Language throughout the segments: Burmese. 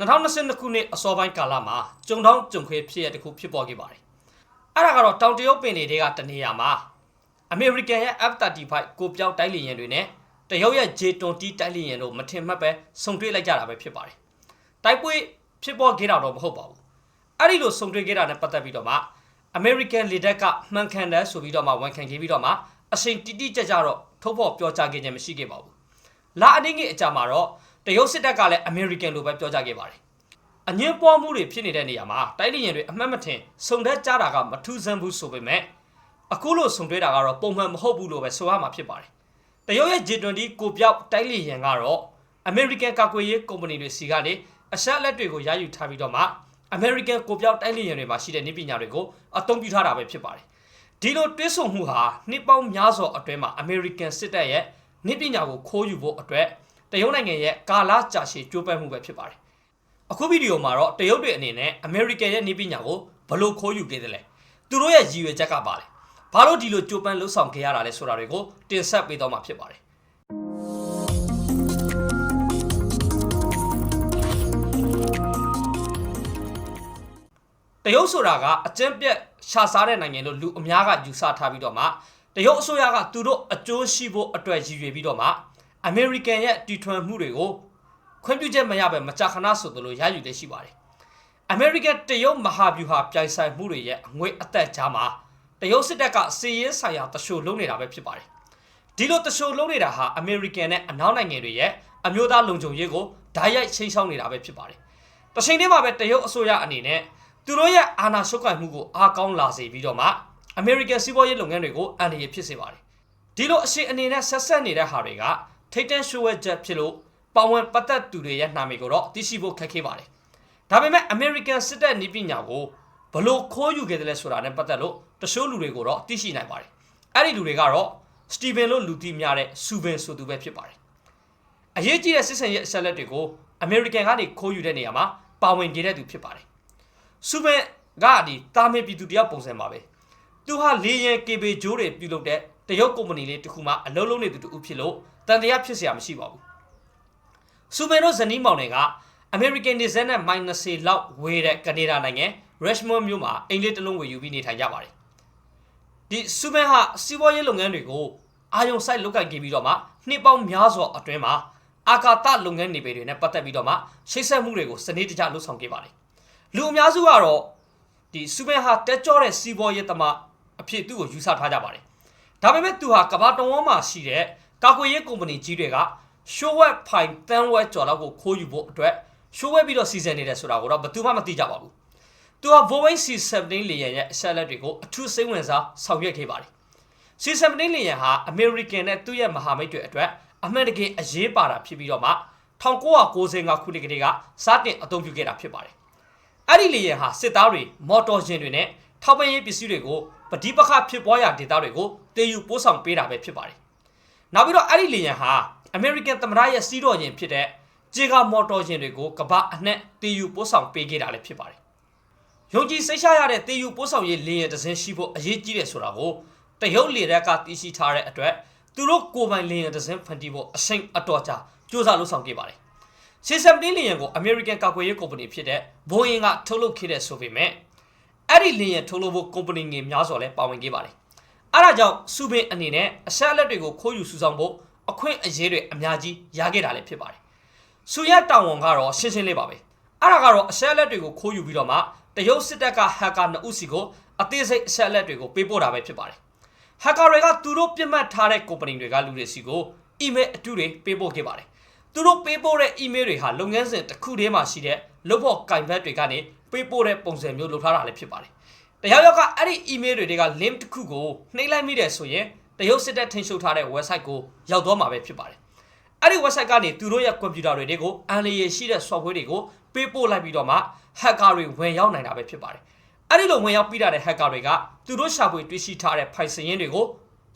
2022ခုနှစ်အစောပိုင်းကာလမှာကြုံတောင်းကြုံခွေဖြစ်ရတဲ့တစ်ခုဖြစ်ပေါ်ခဲ့ပါတယ်။အဲ့ဒါကတော့တောင်တရုတ်ပင်တွေကတနေရာမှာအမေရိကန်ရဲ့ F35 ကိုပြောက်တိုက်လေယာဉ်တွေနဲ့တရုတ်ရဲ့ J20 တိုက်လေယာဉ်တို့မထင်မှတ်ပဲဆုံတွေ့လိုက်ကြတာပဲဖြစ်ပါတယ်။တိုက်ပွဲဖြစ်ပေါ်ခဲ့တာတော့မဟုတ်ပါဘူး။အဲ့ဒီလိုဆုံတွေ့ခဲ့တာနဲ့ပတ်သက်ပြီးတော့မှ American လေတပ်ကမှန်ကန်တယ်ဆိုပြီးတော့မှဝန်ခံခဲ့ပြီးတော့မှအချိန်တိတိကျကျတော့ထုတ်ဖော်ပြောကြားခဲ့ခြင်းမရှိခဲ့ပါဘူး။လာအနေငယ်အကြမှာတော့ တရုတ်စစ်တပ်ကလည်း American လိုပဲပြောကြားခဲ့ပါတယ်။အငင်းပွားမှုတွေဖြစ်နေတဲ့နေရာမှာတိုက်လေယာဉ်တွေအမှတ်မထင်စုံတက်ကြတာကမထူးဆန်းဘူးဆိုပေမဲ့အခုလိုစုံတွဲတာကတော့ပုံမှန်မဟုတ်ဘူးလို့ပဲဆိုရမှာဖြစ်ပါတယ်။တရုတ်ရဲ့ J20 ကိုပြောက်တိုက်လေယာဉ်ကတော့ American ကာကွယ်ရေးကုမ္ပဏီတွေစီကနေအဆက်လက်တွေကိုရယူထားပြီးတော့မှ American ကိုပြောက်တိုက်လေယာဉ်တွေမှာရှိတဲ့နည်းပညာတွေကိုအသုံးပြုထားတာပဲဖြစ်ပါတယ်။ဒီလိုတွဲဆုံမှုဟာနှစ်ပေါင်းများစွာအတွင်းမှာ American စစ်တပ်ရဲ့နည်းပညာကိုခိုးယူဖို့အတွက် တရုတ်နိုင်ငံရဲ့ကာလကြာရှည်ကြိုးပမ်းမှုပဲဖြစ်ပါတယ်။အခုဗီဒီယိုမှာတော့တရုတ်တွေအနေနဲ့ American ရဲ့နည်းပညာကိုဘယ်လို့ခိုးယူခဲ့သလဲ။သူတို့ရဲ့ရည်ရွယ်ချက်ကပါလေ။ဘာလို့ဒီလိုကြိုးပမ်းလှုပ်ဆောင်ခဲ့ရတာလဲဆိုတာတွေကိုတင်ဆက်ပေးတော့မှာဖြစ်ပါတယ်။တရုတ်ဆိုတာကအကျင့်ပြက်ရှာစားတဲ့နိုင်ငံလို့လူအများကယူဆထားပြီးတော့မှတရုတ်အစိုးရကသူတို့အကျိုးရှိဖို့အတွက်ရည်ရွယ်ပြီးတော့မှ အမေရိကန်ရဲ့တီထွင်မှုတွေကိုခွင့်ပြုချက်မရဘဲမကြာခဏဆိုသလိုရယူလေ့ရှိပါတယ်။အမေရိကန်တရုတ်မဟာဗျူဟာပြိုင်ဆိုင်မှုတွေရဲ့အငွေအသက်ကြားမှာတရုတ်စစ်တပ်ကစီးရဲဆိုင်ရာတရှို့လုံးနေတာပဲဖြစ်ပါတယ်။ဒီလိုတရှို့လုံးနေတာဟာအမေရိကန်နဲ့အနောက်နိုင်ငံတွေရဲ့အမျိုးသားလုံခြုံရေးကိုဓာတ်ရိုက်ချိန်ဆောင်နေတာပဲဖြစ်ပါတယ်။တစ်ချိန်တည်းမှာပဲတရုတ်အစိုးရအနေနဲ့သူတို့ရဲ့အာဏာရှုပ်ကိုင်မှုကိုအားကောင်းလာစေပြီးတော့မှ American စီးပွားရေးလုပ်ငန်းတွေကိုအန္တရာယ်ဖြစ်စေပါတယ်။ဒီလိုအရှိန်အနေနဲ့ဆက်ဆက်နေတဲ့ဟာတွေက ထိတ်တန့်ရှိုးဝဲချက်ဖြစ်လို့ပါဝင်ပတ်သက်သူတွေရဲ့နာမည်ကိုတော့သိရှိဖို့ခက်ခဲပါတယ်။ဒါပေမဲ့ American စစ်တပ်နည်းပညာကိုဘလို့ခိုးယူခဲ့တယ်လဲဆိုတာနဲ့ပတ်သက်လို့တချို့လူတွေကိုတော့သိရှိနိုင်ပါတယ်။အဲ့ဒီလူတွေကတော့စတီဗင်လို့လူသိများတဲ့ဆူဗင်ဆိုသူပဲဖြစ်ပါတယ်။အရေးကြီးတဲ့စစ်စင်ရဲ့အဆက်လက်တွေကို American ကနေခိုးယူတဲ့နေရာမှာပါဝင်ခဲ့တဲ့သူဖြစ်ပါတယ်။ဆူဗင်ကဒီတာမင်ပြည်သူတယောက်ပုံစံပါပဲ။သူဟာလေရင် KB ဂျိုးတွေပြုလုပ်တဲ့တရုတ်ကုမ္ပဏီလေးတစ်ခုမှအလုပ်လုပ်နေသူတူဖြစ်လို့ တန်တရားဖြစ်เสียမရှိပါဘူး။ဆူဗင်တို့ဇနီးမောင်တွေက American နေဇက်နဲ့မိုင်20လောက်ဝေးတဲ့ကနေဒါနိုင်ငံ Richmond မြို့မှာအင်္ဂလိပ်တစ်လုံးဝယ်ယူပြီးနေထိုင်ကြပါတယ်။ဒီဆူဗင်ဟာစီးပွားရေးလုပ်ငန်းတွေကိုအာယုံဆိုင်လုပ်ကိုင်ခဲ့ပြီးတော့မှနှစ်ပေါင်းများစွာအတွင်းမှာအာကာသလုပ်ငန်းနေပေတွေနဲ့ပတ်သက်ပြီးတော့မှရှိတ်ဆက်မှုတွေကိုစနစ်တကျလှုပ်ဆောင်ခဲ့ပါတယ်။လူအများစုကတော့ဒီဆူဗင်ဟာတက်ကြောတဲ့စီးပွားရေးသမားအဖြစ်သူ့ကိုယူဆထားကြပါတယ်။ဒါပေမဲ့သူဟာကမ္ဘာတဝန်းမှာရှိတဲ့ ကာကွယ်ရေးကုမ္ပဏီကြီးတွေကရှိုးဝက်ဖိုင်တန်ဝက်ကျော်လောက်ကိုခိုးယူဖို့အတွက်ရှိုးဝက်ပြီးတော့စီစဉ်နေတယ်ဆိုတာကိုတော့ဘယ်သူမှမသိကြပါဘူး။သူဟာ Boeing C-17 လေယာဉ်ရဲ့အဆက်လက်တွေကိုအထူးစိတ်ဝင်စားဆောင်ရွက်ခဲ့ပါတယ်။ C-17 လေယာဉ်ဟာ American နဲ့သူ့ရဲ့မဟာမိတ်တွေအတွက်အမှန်တကယ်အရေးပါတာဖြစ်ပြီးတော့မှ1995ခုနှစ်ကတည်းကစတင်အသုံးပြုခဲ့တာဖြစ်ပါတယ်။အဲ့ဒီလေယာဉ်ဟာစစ်သားတွေမော်တော်ယာဉ်တွေနဲ့ထောက်ပံ့ရေးပစ္စည်းတွေကိုပဋိပက္ခဖြစ်ပွားရာဒေသတွေကိုတည်ယူပို့ဆောင်ပေးတာပဲဖြစ်ပါတယ်။ နောက်ပြီးတော့အဲ့ဒီလေယာဉ်ဟာ American သမ္မတရဲ့စီးတော်ယာဉ်ဖြစ်တဲ့ဂျေဂါမော်တော်ယာဉ်တွေကိုကမ္ဘာအနှံ့တည်ယူပို့ဆောင်ပေးခဲ့တာလည်းဖြစ်ပါတယ်။ယုံကြည်စိတ်ချရတဲ့တည်ယူပို့ဆောင်ရေးလေယာဉ်တစ်စင်းရှိဖို့အရေးကြီးတယ်ဆိုတာကိုတရုတ်လေတပ်ကသိရှိထားတဲ့အတွက်သူတို့ကိုယ်ပိုင်လေယာဉ်တစ်စင်းဖန်တီးဖို့အစိမ့်အတော်ကြာစ조사လုပ်ဆောင်ခဲ့ပါတယ်။ C-17 လေယာဉ်ကို American ကာကွယ်ရေးကုမ္ပဏီဖြစ်တဲ့ Boeing ကထုတ်လုပ်ခဲ့တဲ့ဆိုပေမဲ့အဲ့ဒီလေယာဉ်ထုတ်လုပ်ဖို့ကုမ္ပဏီငယ်များစွာလည်းပါဝင်ခဲ့ပါတယ်။ အဲဒါကြောင့်စူပင်အနေနဲ့အဆက်အလက်တွေကိုခိုးယူစုဆောင်ဖို့အခွင့်အရေးတွေအများကြီးရခဲ့တာလည်းဖြစ်ပါတယ်။စူရတောင်ဝန်ကတော့ရှင်းရှင်းလေးပါပဲ။အဲ့ဒါကတော့အဆက်အလက်တွေကိုခိုးယူပြီးတော့မှတရုတ်စစ်တပ်ကဟက်ကာနှစ်ဦးစီကိုအသေးစိတ်အဆက်အလက်တွေကိုပေးပို့တာပဲဖြစ်ပါတယ်။ဟက်ကာတွေကသူတို့ပြစ်မှတ်ထားတဲ့ကုမ္ပဏီတွေကလူတွေစီကိုအီးမေးလ်အတုတွေပေးပို့ခဲ့ပါတယ်။သူတို့ပေးပို့တဲ့အီးမေးလ်တွေဟာလုပ်ငန်းစဉ်တစ်ခုတည်းမှာရှိတဲ့လုပ်ဖို့ကင်ဘက်တွေကနေပေးပို့တဲ့ပုံစံမျိုးလုပ်ထားတာလည်းဖြစ်ပါတယ်။ တယောက်ယောက်ကအဲ့ဒီ email တွေက link တစ်ခုကိုနှိပ်လိုက်မိတယ်ဆိုရင်တရုတ်စစ်တပ်ထိန်းချုပ်ထားတဲ့ website ကိုရောက်သွားမှာပဲဖြစ်ပါတယ်။အဲ့ဒီ website ကနေသူတို့ရဲ့ computer တွေတွေကိုအန်လျေရှိတဲ့ software တွေကိုပေးပို့လိုက်ပြီးတော့မှ hacker တွေဝင်ရောက်နိုင်တာပဲဖြစ်ပါတယ်။အဲ့ဒီလိုဝင်ရောက်ပြီးတာတဲ့ hacker တွေကသူတို့ရှာဖွေတွေ့ရှိထားတဲ့ file စာရင်းတွေကို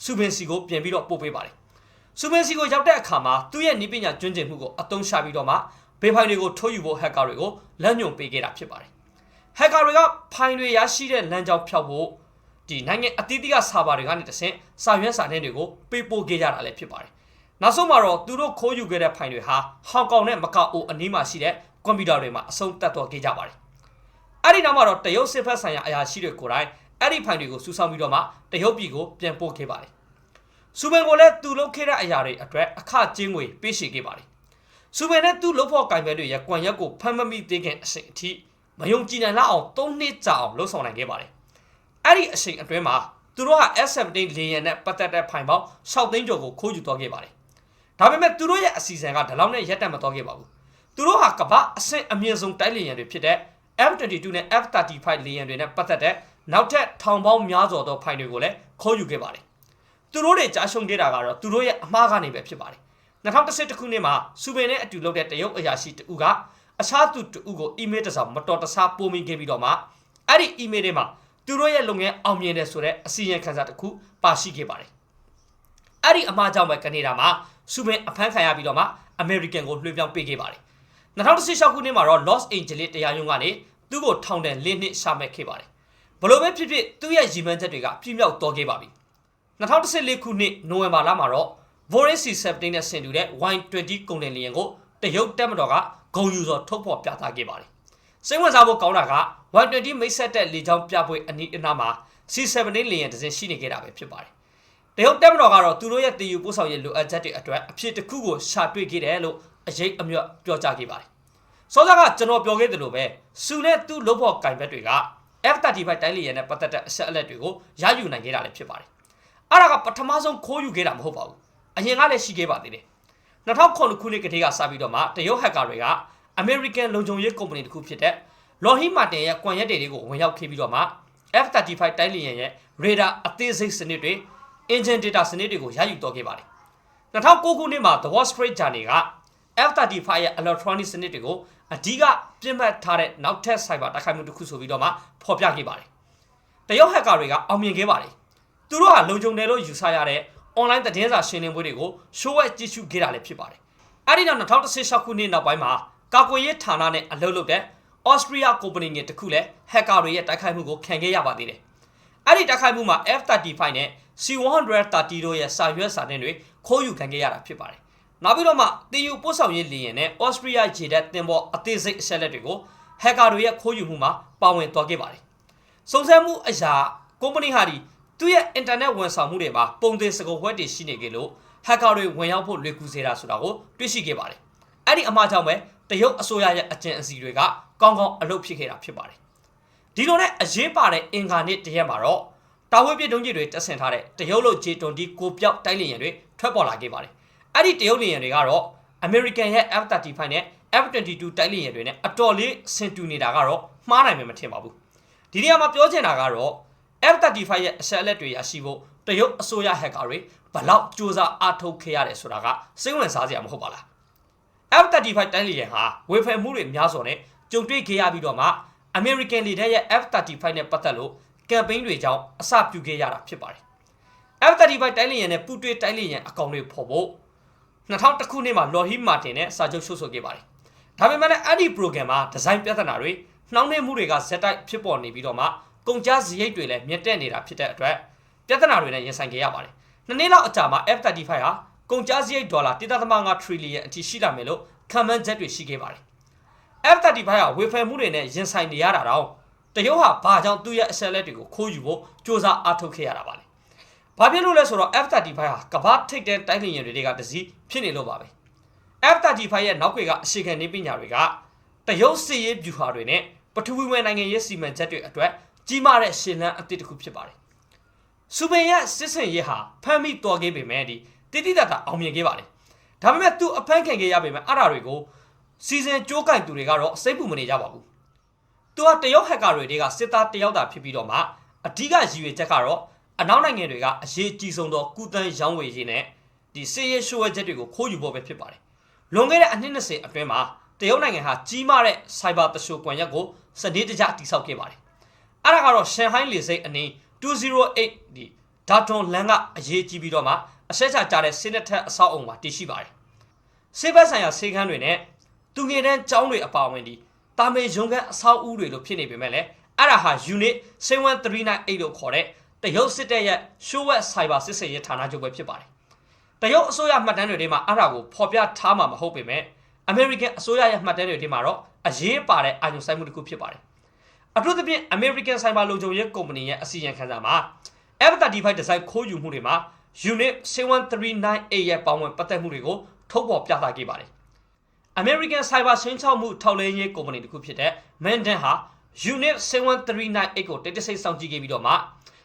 စူပင်စီကိုပြင်ပြီးတော့ပို့ပေးပါတယ်။စူပင်စီကိုရောက်တဲ့အခါမှာသူ့ရဲ့နည်းပညာကျွမ်းကျင်မှုကိုအသုံးချပြီးတော့မှဘေးဖိုင်တွေကိုထုတ်ယူဖို့ hacker တွေကိုလမ်းညွှန်ပေးခဲ့တာဖြစ်ပါတယ်။ hacker တွေကဖိုင်တွေရရှိတဲ့လမ်းကြောင်းဖြောက်ဖို့ဒီနိုင်ငံအသီးသီးကစာပါတွေကနေတဆင့်စာရွက်စာတမ်းတွေကိုပေးပို့ခဲ့ကြတာလည်းဖြစ်ပါတယ်။နောက်ဆုံးမှာတော့သူတို့ခိုးယူခဲ့တဲ့ဖိုင်တွေဟာဟောင်ကောင်နဲ့မကာအိုအနီးမှာရှိတဲ့ကွန်ပျူတာတွေမှာအဆုံးသတ်တော်ခဲ့ကြပါတယ်။အဲ့ဒီနောက်မှာတော့တရုတ်စစ်ဖက်ဆိုင်ရာအရာရှိတွေကိုယ်တိုင်အဲ့ဒီဖိုင်တွေကိုစူးစောင်းပြီးတော့မှတရုတ်ပြည်ကိုပြန်ပို့ခဲ့ပါတယ်။စူပန်ကိုလည်းသူလုပ်ခဲ့တဲ့အရာတွေအတွက်အခကျင်းငွေပေးရှိခဲ့ပါတယ်။စူပန်နဲ့သူ့လုပ်ဖို့ကင်ပဲတွေရဲ့ကွန်ရက်ကိုဖမ်းမမိသေးခင်အချိန်အထိ မယုံကြည်နိုင်လောက်အောင်၃နှစ်ကြာအောင်လှုပ်ဆောင်နိုင်ခဲ့ပါတယ်။အဲ့ဒီအချိန်အတွင်းမှာသူတို့က S17 လေယာဉ်နဲ့ပတ်သက်တဲ့ဖိုင်ပေါင်း6သိန်းကျော်ကိုခိုးယူသွားခဲ့ပါတယ်။ဒါပေမဲ့သူတို့ရဲ့အစီအစဉ်ကဒီလောက်နဲ့ရက်တက်မသွားခဲ့ပါဘူး။သူတို့ဟာကမ္ဘာအဆင့်အမြင့်ဆုံးတိုက်လေယာဉ်တွေဖြစ်တဲ့ F22 နဲ့ F35 လေယာဉ်တွေနဲ့ပတ်သက်တဲ့နောက်ထပ်ထောင်ပေါင်းများစွာသောဖိုင်တွေကိုလည်းခိုးယူခဲ့ပါတယ်။သူတို့တွေကြားရှုံခဲ့တာကတော့သူတို့ရဲ့အမှားကနေပဲဖြစ်ပါတယ်။2011ခုနှစ်မှာစူပင်နဲ့အတူလုပ်တဲ့တရုတ်အရာရှိတဦးက အခြားသူတဦးကိုအီးမေးလ်တစ်စောင်မတော်တဆပို့မိခဲ့ပြီးတော့မှအဲ့ဒီအီးမေးလ်ထဲမှာသူတို့ရဲ့လုပ်ငန်းအောင်မြင်တယ်ဆိုတဲ့အစီရင်ခံစာတစ်ခုပါရှိခဲ့ပါတယ်။အဲ့ဒီအမှားကြောင့်ပဲကနေဒါမှာစူပင်အဖမ်းခံရပြီးတော့မှအမေရိကန်ကိုလွှဲပြောင်းပေးခဲ့ပါတယ်။2016ခုနှစ်မှာတော့ Los Angeles တရားရုံးကနေသူ့ကိုထောင်ဒဏ်၄နှစ်ရှာမဲ့ခဲ့ပါတယ်။ဘလို့ပဲဖြစ်ဖြစ်သူ့ရဲ့ရည်မှန်းချက်တွေကပြည့်မြောက်တော်ခဲ့ပါပြီ။2014ခုနှစ်နိုဝင်ဘာလမှာတော့ Voris C17 နဲ့ဆင်တူတဲ့ Y20 ကုန်တင်လျင်ကိုတရုတ်တပ်မတော်က ဂုံယူစော်ထုတ်ဖော်ပြသခဲ့ပါတယ်။စိတ်ဝင်စားဖို့ကောင်းတာက Y20 မိတ်ဆက်တဲ့လေကြောင်းပြပွဲအနီးအနားမှာ C17 လေယာဉ်တစ်စင်းရှိနေခဲ့တာပဲဖြစ်ပါတယ်။တရုတ်တပ်မတော်ကတော့သူတို့ရဲ့တည်ယူပို့ဆောင်ရေးလိုအပ်ချက်တွေအတွက်အဖြစ်တစ်ခုကိုရှာတွေ့ခဲ့တယ်လို့အရေးအမြတ်ပြောကြားခဲ့ပါတယ်။စောစားကကျွန်တော်ပြောခဲ့သလိုပဲစူနဲ့သူ့လုပ်ဖို့ကင်ဘက်တွေက F35 တိုင်းလေယာဉ်နဲ့ပတ်သက်တဲ့အဆက်အလက်တွေကိုရယူနိုင်ခဲ့တာလည်းဖြစ်ပါတယ်။အဲ့ဒါကပထမဆုံးခိုးယူခဲ့တာမဟုတ်ပါဘူး။အရင်ကလည်းရှိခဲ့ပါသေးတယ်။ 2009ခုနှစ်ကတည်းကစပြီးတော့မှတရုတ်ဟက်ကာတွေက American လုံခြုံရေးကုမ္ပဏီတစ်ခုဖြစ်တဲ့ Lockheed Martin ရဲ့ကွန်ရက်တွေကိုဝင်ရောက်ခဲ့ပြီးတော့မှ F35 တိုင်းလေယာဉ်ရဲ့ radar အသေးစိတ်စနစ်တွေ engine data စနစ်တွေကိုရယူတော့ခဲ့ပါတယ်2009ခုနှစ်မှာ The Wall Street Journal က F35 ရဲ့ electronic စနစ်တွေကိုအဓိကပြစ်မှတ်ထားတဲ့နောက်ထပ် cyber တိုက်ခိုက်မှုတစ်ခုဆိုပြီးတော့မှဖော်ပြခဲ့ပါတယ်တရုတ်ဟက်ကာတွေကအောင်မြင်ခဲ့ပါတယ်သူတို့ဟာလုံခြုံတယ်လို့ယူဆရတဲ့ online သတင်းစာရှင်းလင်းပွဲတွေကို show ဝဲကြည့်ရှုခဲ့တာလည်းဖြစ်ပါတယ်အဲ့ဒီနောက်2016ခုနှစ်နောက်ပိုင်းမှာကာကွယ်ရေးဌာနနဲ့အလုပ်လုပ်တဲ့ Austria ကုမ္ပဏီငယ်တစ်ခုလည်း hacker တွေရဲ့တိုက်ခိုက်မှုကိုခံခဲ့ရပါသေးတယ်။အဲ့ဒီတိုက်ခိုက်မှုမှာ F35 နဲ့ C130 တို့ရဲ့စာရွက်စာတမ်းတွေခိုးယူခံခဲ့ရတာဖြစ်ပါတယ်။နောက်ပြီးတော့မှတေယူပို့ဆောင်ရေးလေယာဉ်နဲ့ Austria ရေတပ်တင်ပေါ်အသေးစိတ်အချက်လက်တွေကို hacker တွေရဲ့ခိုးယူမှုမှာပါဝင်သွားခဲ့ပါတယ်။စုံစမ်းမှုအရာကုမ္ပဏီဟာဒီ သူ့ရဲ့ internet ဝန်ဆောင်မှုတွေမှာပုံသေးစကုပ်ဝက်တွေရှိနေကြလို့ hacker တွေဝင်ရောက်ဖို့လွယ်ကူစေတာဆိုတာကိုတွေ့ရှိခဲ့ပါတယ်။အဲ့ဒီအမှားကြောင့်ပဲတရုတ်အစိုးရရဲ့အကြံအစီတွေကကောင်းကောင်းအလုပ်ဖြစ်ခဲ့တာဖြစ်ပါတယ်ဒီလိုနဲ့အရေးပါတဲ့အင်္ဂါနေ့တရက်မှာတော့တာဝဲပြတုံးကြီးတွေတက်ဆင်ထားတဲ့တရုတ်လို J20 ကိုပြောက်တိုက်လေယာဉ်တွေထွက်ပေါ်လာခဲ့ပါတယ်အဲ့ဒီတရုတ်လေယာဉ်တွေကတော့ American ရဲ့ F35 နဲ့ F22 တိုက်လေယာဉ်တွေနဲ့အတော်လေးဆင်တူနေတာကတော့မှားနိုင်မယ်မထင်ပါဘူးဒီနေရာမှာပြောချင်တာကတော့ F35 ရဲ့အဆက်အလက်တွေရရှိဖို့တရုတ်အစိုးရဟက်ကာတွေဘလောက်စူးစမ်းအားထုတ်ခဲ့ရတယ်ဆိုတာကစိတ်ဝင်စားစရာမဟုတ်ပါလား F35 တိုင်းလေယာဉ်ဟာဝေဖန်မှုတွေများစွာနဲ့ကြုံတွေ့ခဲ့ရပြီးတော့မှ American လေတပ်ရဲ့ F35 နဲ့ပတ်သက်လို့ကမ်ပိန်းတွေကြောင့်အစပြုခဲ့ရတာဖြစ်ပါတယ်။ F35 တိုင်းလေယာဉ်နဲ့ပူးတွဲတိုင်းလေယာဉ်အကောင်တွေဖော်ဖို့2000ခုနှစ်မှာ Lockheed Martin နဲ့စာချုပ်ချုပ်ဆိုခဲ့ပါတယ်။ဒါပေမဲ့လည်းအဲ့ဒီ program မှာဒီဇိုင်းပြဿနာတွေနှောင့်နှေးမှုတွေကဇက်တိုက်ဖြစ်ပေါ်နေပြီးတော့မှ ကုန်ကျစရိတ်တွေလည်းမြင့်တက်နေတာဖြစ်တဲ့အတွက်ပြဿနာတွေနဲ့ရင်ဆိုင်ခဲ့ရပါတယ်။နှစ်နှစ်လောက်အကြာမှာ F35 ဟာကုန်ကျစရိတ်ဒေါ်လာ1.5 trillion အထိရှိလာမယ်လို့ခံမှန်းချက်တွေရှိခဲ့ပါတယ်။ F35 ကဝေဖန်မှုတွေနဲ့ရင်ဆိုင်နေရတာတော့တရုတ်ဟာဘာကြောင့်သူ့ရဲ့အဆက်လက်တွေကိုခိုးယူဖို့စ조사အားထုတ်ခဲ့ရတာပါလဲ။ဘာဖြစ်လို့လဲဆိုတော့ F35 ဟာကမ္ဘာထိပ်တန်းတိုက်လျင်တွေကတစည်းဖြစ်နေလို့ပါပဲ။ F35 ရဲ့နောက်ွယ်ကအရှိခံနေပညာတွေကတရုတ်စစ်ရေးဗျူဟာတွေနဲ့ပထဝီဝင်နိုင်ငံရေးစီမံချက်တွေအတွက် ကြီးမားတဲ့ရှင်လန်းအသစ်တစ်ခုဖြစ်ပါတယ်။စူပင်ရဲ့စစ်စင်ရေးဟာဖမ်းမိတော်ခဲ့ပေမဲ့ဒီတိတိတတ်တာအောင်မြင်ခဲ့ပါတယ်ဒါပေမဲ့သူအဖမ်းခံခဲ့ရပေမဲ့အဲ့ဒါတွေကိုစီစဉ်ကြိုးကင်သူတွေကတော့စိတ်ပူမနေကြပါဘူးသူကတရုတ်ဟက်ကာတွေကစစ်သားတယောက်တာဖြစ်ပြီးတော့မှအဓိကရည်ရွယ်ချက်ကတော့အနောက်နိုင်ငံတွေကအရေးကြီးဆုံးသောကုသန်းရောင်းဝယ်ရေးနဲ့ဒီစေရရှိုးဝဲချက်တွေကိုခိုးယူဖို့ပဲဖြစ်ပါတယ်လွန်ခဲ့တဲ့အနှစ်20အတွင်းမှာတရုတ်နိုင်ငံဟာကြီးမားတဲ့ cyber တရှိုကွန်ရက်ကိုစနစ်တကျတိစောက်ခဲ့ပါတယ် အဲ့ဒါကတော့ရှန်ဟိုင်းလေဆိပ်အနီး208ဒီဒါတွန်လန်ကအရေးကြီးပြီးတော့မှအဆက်ချကြတဲ့စစ်တပ်ထက်အဆောက်အုံမှာတည်ရှိပါတယ်။စေဘက်ဆိုင်ရာစေခန်းတွေနဲ့သူငယ်တန်းကျောင်းတွေအပါအဝင်ဒီတာမေရုံကန်အဆောက်အဦတွေလို့ဖြစ်နေပေမဲ့လည်းအဲ့ဒါဟာ unit 7398လို့ခေါ်တဲ့တရုတ်စစ်တပ်ရဲ့ Showet Cyber စစ်စေးရေးဌာနချုပ်ပဲဖြစ်ပါတယ်။တရုတ်အစိုးရမှတ်တမ်းတွေထဲမှာအဲ့ဒါကိုဖော်ပြထားမှာမဟုတ်ပေမဲ့ American အစိုးရရဲ့မှတ်တမ်းတွေထဲမှာတော့အရေးပါတဲ့အာရုံစိုက်မှုတစ်ခုဖြစ်ပါတယ် အထူးသဖြင့် American Cyber လုံခြုံရေးကုမ္ပဏီရဲ့အစီရင်ခံစာမှာ F35 ဒီဇိုင်းခိုးယူမှုတွေမှာ Unit 71398ရဲ့ပေါင်းဝင်ပတ်သက်မှုတွေကိုထုတ်ဖော်ပြသခဲ့ပါတယ် American Cyber ရှင်းချောက်မှုထောက်လှမ်းရေးကုမ္ပဏီတစ်ခုဖြစ်တဲ့ Mandan ဟာ Unit 71398ကိုတိတ်တဆိတ်စောင့်ကြည့်ခဲ့ပြီးတော့မှ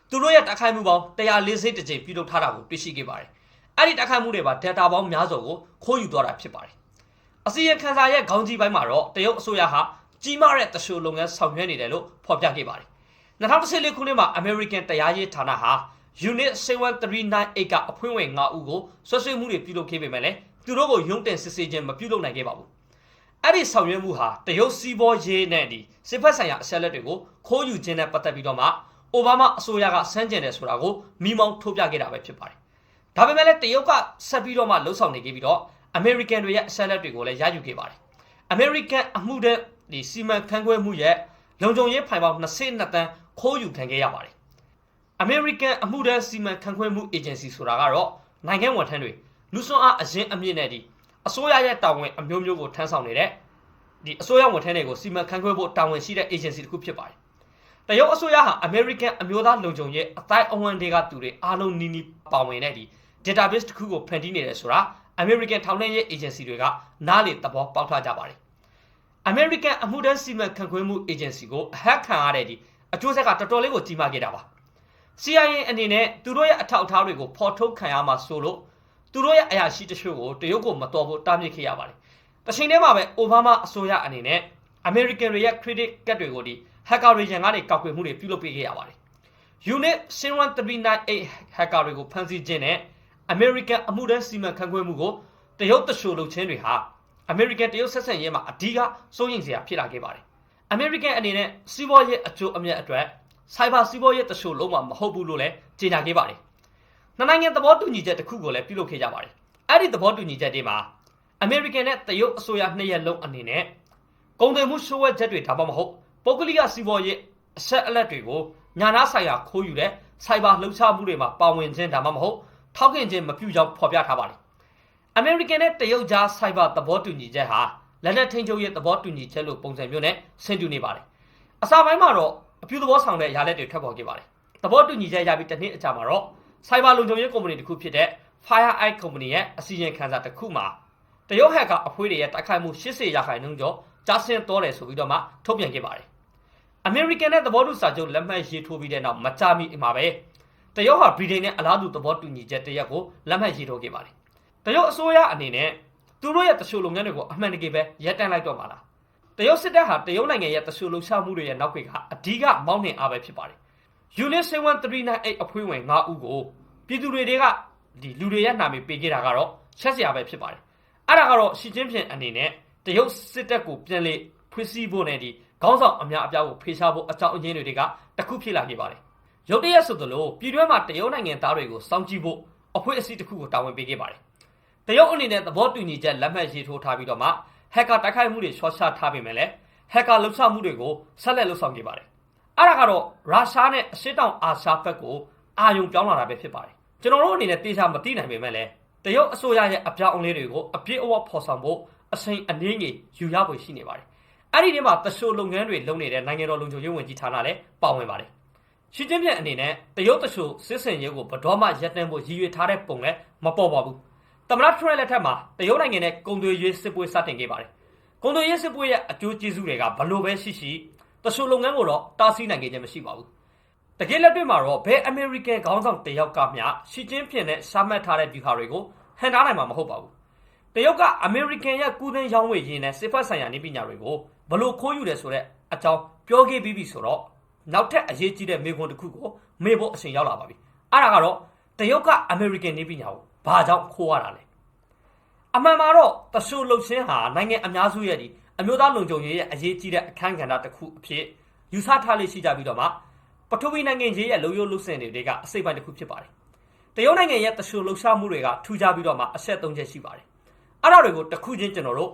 သူတို့ရဲ့တိုက်ခိုက်မှုပေါင်း140တကြိမ်ပြုလုပ်ထားတာကိုတွေ့ရှိခဲ့ပါတယ်။အဲ့ဒီတိုက်ခိုက်မှုတွေပါ data ပေါင်းများစွာကိုခိုးယူသွားတာဖြစ်ပါတယ်။အစီရင်ခံစာရဲ့ခေါင်းကြီးပိုင်းမှာတော့တရုတ်အစိုးရဟာ ကြီးမားတဲ့တရှိုလုပ်ငန်းဆောင်ရွက်နေတယ်လို့ဖော်ပြခဲ့ပါတယ်။2014ခုနှစ်မှာ American တရားရေးဌာနဟာ Unit 71398ကအဖွဲ့ဝင်9ဦးကိုဆွဆွေးမှုတွေပြုလုပ်ခဲ့ပေမဲ့လည်းသူတို့ကိုရုံးတင်စစ်ဆေးခြင်းမပြုလုပ်နိုင်ခဲ့ပါဘူး။အဲ့ဒီဆောင်ရွက်မှုဟာတရုတ်စီးပွားရေးနဲ့ဒီစစ်ဖက်ဆိုင်ရာအချက်အလက်တွေကိုခိုးယူခြင်းနဲ့ပတ်သက်ပြီးတော့မှအိုဘားမားအစိုးရကဆန်းကျင်တယ်ဆိုတာကိုမိမောင်းထုတ်ပြခဲ့တာပဲဖြစ်ပါတယ်။ဒါပေမဲ့လည်းတရုတ်ကဆက်ပြီးတော့မှလှုပ်ဆောင်နေခဲ့ပြီးတော့ American တွေရဲ့အချက်အလက်တွေကိုလည်းရယူခဲ့ပါတယ်။ American အမှုတဲ့ ဒီစီမံခန့်ခွဲမှုရဲ့လုံခြုံရေးဖိုင်ပေါင်း22တန်းခိုးယူခံခဲ့ရပါတယ်။ American အမှုတဲ့စီမံခန့်ခွဲမှု agency ဆိုတာကတော့နိုင်ငံဝန်ထမ်းတွေလူစွမ်းအားအရင်အမြင့်နဲ့ဒီအစိုးရရဲ့တာဝန်အမျိုးမျိုးကိုထမ်းဆောင်နေတဲ့ဒီအစိုးရဝန်ထမ်းတွေကိုစီမံခန့်ခွဲဖို့တာဝန်ရှိတဲ့ agency တစ်ခုဖြစ်ပါတယ်။တရုတ်အစိုးရဟာ American အမျိုးသားလုံခြုံရေးအတိုင်းအဝန်းတွေကသူတွေအားလုံးနီးနီးပါဝင်တဲ့ဒီ database တစ်ခုကိုဖန်တီးနေတယ်ဆိုတာ American ထောက်လှမ်းရေး agency တွေကနားလေသဘောပေါက်ထားကြပါတယ်။ American အမှုတန်းစီမံခန့်ခွဲမှု agency ကိုအဟက်ခံရတဲ့ဒီအကျိုးဆက်ကတော်တော်လေးကိုကြီးမားခဲ့တာပါ။ CIA အနေနဲ့သူတို့ရဲ့အထောက်အထားတွေကိုဖော်ထုတ်ခံရမှာဆိုလို့သူတို့ရဲ့အရာရှိတချို့ကိုတရုတ်ကိုမတော်ဖို့တားမြစ်ခဲ့ရပါတယ်။တစ်ချိန်တည်းမှာပဲအိုဘားမားအစိုးရအနေနဲ့ American တွေရဲ့ credit ကတ်တွေကိုဒီ hacker တွေရန်ကနေကောက်ွယ်မှုတွေပြုလုပ်ပေးခဲ့ရပါတယ်။ Unit 71398 hacker တွေကိုဖမ်းဆီးခြင်းနဲ့ American အမှုတန်းစီမံခန့်ခွဲမှုကိုတရုတ်တရှို့လုပ်ခြင်းတွေဟာ American တရုတ်ဆက်ဆံရေးမှာအဓိကစိုးရိမ်စရာဖြစ်လာခဲ့ပါတယ်။ American အနေနဲ့စီးပွားရေးအကျိုးအမြတ်အတွက် cyber စီးပွားရေးတရှို့လုံးဝမဟုတ်ဘူးလို့လည်းကြေညာခဲ့ပါတယ်။နှစ်နိုင်ငံသဘောတူညီချက်တစ်ခုကိုလည်းပြုလုပ်ခဲ့ကြပါတယ်။အဲ့ဒီသဘောတူညီချက်တွေမှာ American နဲ့တရုတ်အစိုးရနှစ်ရက်လုံးအနေနဲ့ကုန်သွယ်မှုရှိုးဝဲချက်တွေဒါမှမဟုတ်ပုဂ္ဂလိကစီးပွားရေးအဆက်အလက်တွေကိုညာနာဆိုင်ရာခိုးယူတဲ့စိုက်ဘာလှုပ်ရှားမှုတွေမှာပါဝင်ခြင်းဒါမှမဟုတ်ထောက်ခင်ခြင်းမပြုကြောင်းဖော်ပြထားပါတယ်။ American နဲ့တရုတ်ကြားစိုက်ဘာသဘောတူညီချက်ဟာလက်နက်ထိန်းချုပ်ရေးသဘောတူညီချက်လို့ပုံစံမျိုးနဲ့ဆင်တူနေပါတယ်။အစပိုင်းမှာတော့အပြုသဘောဆောင်တဲ့ရလက်တွေထွက်ပေါ်ခဲ့ပါတယ်။သဘောတူညီချက်ရပြီးတစ်နှစ်အကြာမှာတော့စိုက်ဘာလုံခြုံရေးကုမ္ပဏီတစ်ခုဖြစ်တဲ့ FireEye ကုမ္ပဏီရဲ့အစီရင်ခံစာတစ်ခုမှာတရုတ်ဟက်ကအဖွဲ့တွေရဲ့တိုက်ခိုက်မှု80ရာခိုင်နှုန်းကျော်ကြားဆင်းတော်တယ်ဆိုပြီးတော့မှထုတ်ပြန်ခဲ့ပါတယ်။ American နဲ့သဘောတူစာချုပ်လက်မှတ်ရေးထိုးပြီးတဲ့နောက်မကြာမီမှာပဲတရုတ်ဟာဗြိတိန်နဲ့အလားတူသဘောတူညီချက်တရက်ကိုလက်မှတ်ရေးထိုးခဲ့ပါတယ်။ တရုတ်အစိုးရအနေနဲ့သူတို့ရဲ့တချို့လုပ်ငန်းတွေကိုအမှန်တကယ်ပဲရပ်တန့်လိုက်တော့မှာလား။တရုတ်စစ်တပ်ဟာတရုတ်နိုင်ငံရဲ့တချို့လှုပ်ရှားမှုတွေရဲ့နောက်ကွယ်ကအဓိကမောင်းနှင်အားပဲဖြစ်ပါတယ်။ Unit 71398အဖွဲ့ဝင်9ဦးကိုပြည်သူတွေကဒီလူတွေရဲ့နာမည်ပေးခဲ့တာကတော့ချက်စရာပဲဖြစ်ပါတယ်အဲ့ဒါကတော့ရှီကျင်းဖျင်အနေနဲ့တရုတ်စစ်တပ်ကိုပြန်လေဖွေးစည်းဖို့နဲ့ဒီခေါင်းဆောင်အများအပြားကိုဖေရှားဖို့အကြောင်းအရင်းတွေကတခုဖြစ်လာနေပါတယ်ရုတ်တရက်ဆိုသလိုပြည်တွင်းမှာတရုတ်နိုင်ငံသားတွေကိုစောင့်ကြည့်ဖို့အဖွဲ့အစည်းတစ်ခုကိုတာဝန်ပေးခဲ့ပါတယ် တရုတ်အနေနဲ့သဘောတူညီချက်လက်မှတ်ရေးထိုးထားပြီးတော့မှဟက်ကာတိုက်ခိုက်မှုတွေရှော့ချထားပေမဲ့လည်းဟက်ကာလှုပ်ရှားမှုတွေကိုဆက်လက်လှုပ်ဆောင်နေပါတယ်အဲ့ဒါကတော့ရုရှားနဲ့အရှေ့တောင်အာရှဘက်ကိုအာယုံပြောင်းလာတာပဲဖြစ်ပါတယ်ကျွန်တော်တို့အနေနဲ့တေချာမသိနိုင်ပေမဲ့လည်းတရုတ်အစိုးရရဲ့အပြောင်းအလဲတွေကိုအပြည့်အဝဖော်ဆောင်ဖို့အချိန်အနည်းငယ်ယူရဖို့ရှိနေပါတယ်။အဲ့ဒီထဲမှာတရှိုလုပ်ငန်းတွေလုပ်နေတဲ့နိုင်ငံတော်လုံခြုံရေးဝန်ကြီးဌာနလည်းပါဝင်ပါတယ်။ရှင်းချင်းပြအနေနဲ့တရုတ်တရှိုစစ်စင်ရေးကိုဘတော်မှရပ်တန့်ဖို့ရည်ရွယ်ထားတဲ့ပုံလည်းမပေါ်ပါဘူး။ တမရထရလက်ထက်မှာတရုတ်နိုင်ငံနဲ့ကုန်သွယ်ရေးစစ်ပွဲစတင်ခဲ့ပါတယ်။ကုန်သွယ်ရေးစစ်ပွဲရဲ့အကျိုးကျေးဇူးတွေကဘလို့ပဲရှိရှိတရှိုလုပ်ငန်းကိုတော့တားဆီးနိုင်ခြင်းမရှိပါဘူး။တကယ်လက်တွေ့မှာတော့ဘယ်အမေရိကန်ခေါင်းဆောင်တယောက်ကမျှရှီကျင်းဖြစ်တဲ့ရှားမှတ်ထားတဲ့ဗျူဟာတွေကိုဟန်တားနိုင်မှာမဟုတ်ပါဘူးတရုတ်ကအမေရိကန်ရဲ့ကူးသန်းရောင်းဝယ်ရေးနဲ့စစ်ဖက်ဆိုင်ရာနည်းပညာတွေကိုဘလို့ခိုးယူတယ်ဆိုတဲ့အကြောင်းပြောခဲ့ပြီးပြီဆိုတော့နောက်ထပ်အရေးကြီးတဲ့မေခွန်းတစ်ခုကိုမေးဖို့အချိန်ရောက်လာပါပြီအဲ့ဒါကတော့တရုတ်ကအမေရိကန်နည်းပညာကို ဘာကြောင့်ခိုးရတာလဲအမှန်မှာတော့တဆူလှုပ်ရှင်းဟာနိုင်ငံအများစုရဲ့ဒီအမျိုးသားလုံခြုံရေးရဲ့အရေးကြီးတဲ့အခန်းကဏ္ဍတစ်ခုအဖြစ်ယူဆထားလေးရှိကြပြီးတော့မှပထဝီနိုင်ငံကြီးရဲ့လုံယုံလုဆင်တွေတွေကအစိပ်ပိုင်းတစ်ခုဖြစ်ပါတယ်။တရုတ်နိုင်ငံရဲ့တရှုလှုပ်ရှားမှုတွေကထူးခြားပြီးတော့မှအဆက်သုံးချက်ရှိပါတယ်။အဲ့ဒါတွေကိုတစ်ခုချင်းကျွန်တော်တို့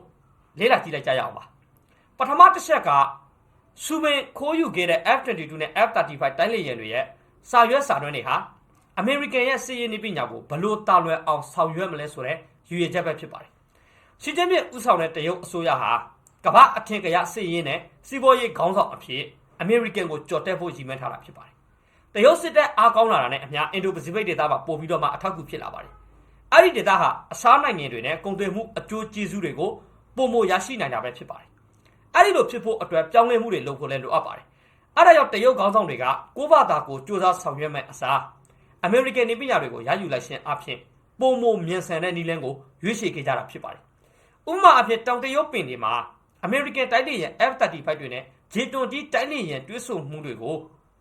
လေ့လာကြည့်လိုက်ကြရအောင်ပါ။ပထမတစ်ချက်ကစူပင်ခိုးယူခဲ့တဲ့ F22 နဲ့ F35 တိုင်းလေယာဉ်တွေရဲ့စာရွက်စာတမ်းတွေဟာ အမေရိကန်ရဲ့စစ်ရေးနည်းပညာကိုဘလို့တာလွယ်အောင်ဆောင်ရွက်မလဲဆိုတဲ့ရည်ရွယ်ချက်ပဲဖြစ်ပါတယ်။ရှီကျင်းပြဥဆောင်တဲ့တရုတ်အစိုးရဟာကကမ္ဘာအထင်ကရစစ်ရေးနဲ့စီးပွားရေးခေါင်းဆောင်အဖြစ်အမေရိကန်ကိုကြော်တက်ဖို့ရည်မှန်းထားတာဖြစ်ပါတယ်။တရုတ်စစ်တပ်အားကောင်းလာတာနဲ့အမျှအင်ဒိုပစိဖိတ်ဒေသမှာပို့ပြီးတော့မှအထောက်အကူဖြစ်လာပါတယ်။အဲ့ဒီဒေသဟာအစားနိုင်ငံတွေနဲ့ကုန်သွယ်မှုအကျိုးကျေးဇူးတွေကိုပုံမရရှိနိုင်တာပဲဖြစ်ပါတယ်။အဲ့ဒီလိုဖြစ်ဖို့အတွက်ပြောင်းလဲမှုတွေလုပ်ဖို့လည်းလိုအပ်ပါတယ်။အဲ့ဒါကြောင့်တရုတ်ခေါင်းဆောင်တွေကကိုယ့်ဘာသာကိုစ조사ဆောင်ရွက်မဲ့အစား အမေရိကန်နေပညာတွေကိုရယူလိုက်ခြင်းအပြင်ပုံမမြန်ဆန်တဲ့နည်းလမ်းကိုရွေးချယ်ခဲ့ကြတာဖြစ်ပါတယ်။ဥပမာအဖြစ်တောင်တရုတ်ပင်တွေမှာအမေရိကန်တိုက်လေယာဉ် F-35 တွေနဲ့ J-20 တိုက်လေယာဉ်တွဲဆုံမှုတွေကို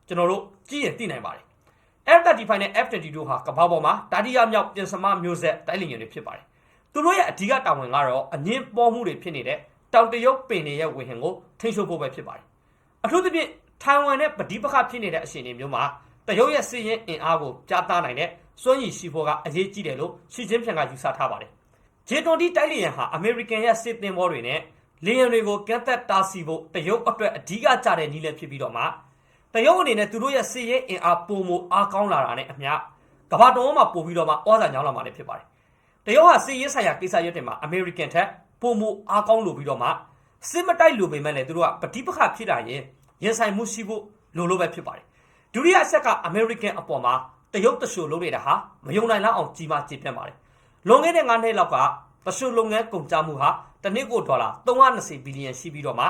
ကျွန်တော်တို့ကြည့်ရင်သိနိုင်ပါတယ်။ F-35 နဲ့ F-22 ဟာကမ္ဘာပေါ်မှာတာတိယမြောက်ပြင်စမမျိုးဆက်တိုက်လေယာဉ်တွေဖြစ်ပါတယ်။သူတို့ရဲ့အဓိကတာဝန်ကတော့အငင်းပေါ်မှုတွေဖြစ်နေတဲ့တောင်တရုတ်ပင်တွေရဲ့ဝေဟင်ကိုထိန်းချုပ်ဖို့ပဲဖြစ်ပါတယ်။အထူးသဖြင့်ထိုင်ဝမ်နဲ့ပဋိပက္ခဖြစ်နေတဲ့အချိန်တွေမျိုးမှာ တရုတ်ရဲ့စစ်ရေးအင်အားကိုကြားသားနိုင်တဲ့စွမ်းရည်ရှိဖို့ကအရေးကြီးတယ်လို့ရှီကျင်းဖျန်ကယူဆထားပါတယ်။ J-20 တိုက်လေယာဉ်ဟာအမေရိကန်ရဲ့စစ်သင်္ဘောတွေနဲ့လေယာဉ်တွေကိုကန့်သက်တားဆီးဖို့တရုတ်အတွက်အဓိကကြတဲ့နည်းလမ်းဖြစ်ပြီးတော့မှတရုတ်အနေနဲ့သူတို့ရဲ့စစ်ရေးအင်အားပုံမအားကောင်းလာတာနဲ့အမျှကမ္ဘာတော်မှာပို့ပြီးတော့မှဩဇာညောင်းလာမှာလည်းဖြစ်ပါတယ်။တရုတ်ဟာစစ်ရေးဆိုင်ရာကိစ္စရပ်တွေမှာအမေရိကန်ထက်ပုံမအားကောင်းလို့ပြီးတော့မှစစ်မတိုက်လို့ပေမဲ့လည်းသူတို့ကပဋိပက္ခဖြစ်တာရင်ရင်ဆိုင်မှုရှိဖို့လိုလို့ပဲဖြစ်ပါတယ်။ ဒုတိယအချက်ကအမေရိကန်အပေါ်မှာတရုတ်တရှုလုပ်နေတာဟာမယုံနိုင်လောက်အောင်ကြီးမားကျေပြန့်ပါတယ်။လွန်ခဲ့တဲ့9နှစ်လောက်ကတရှုလုပ်ငန်းကုန်ကြမှုဟာတစ်နှစ်ကိုဒေါ်လာ320ဘီလီယံရှိပြီးတော့မှ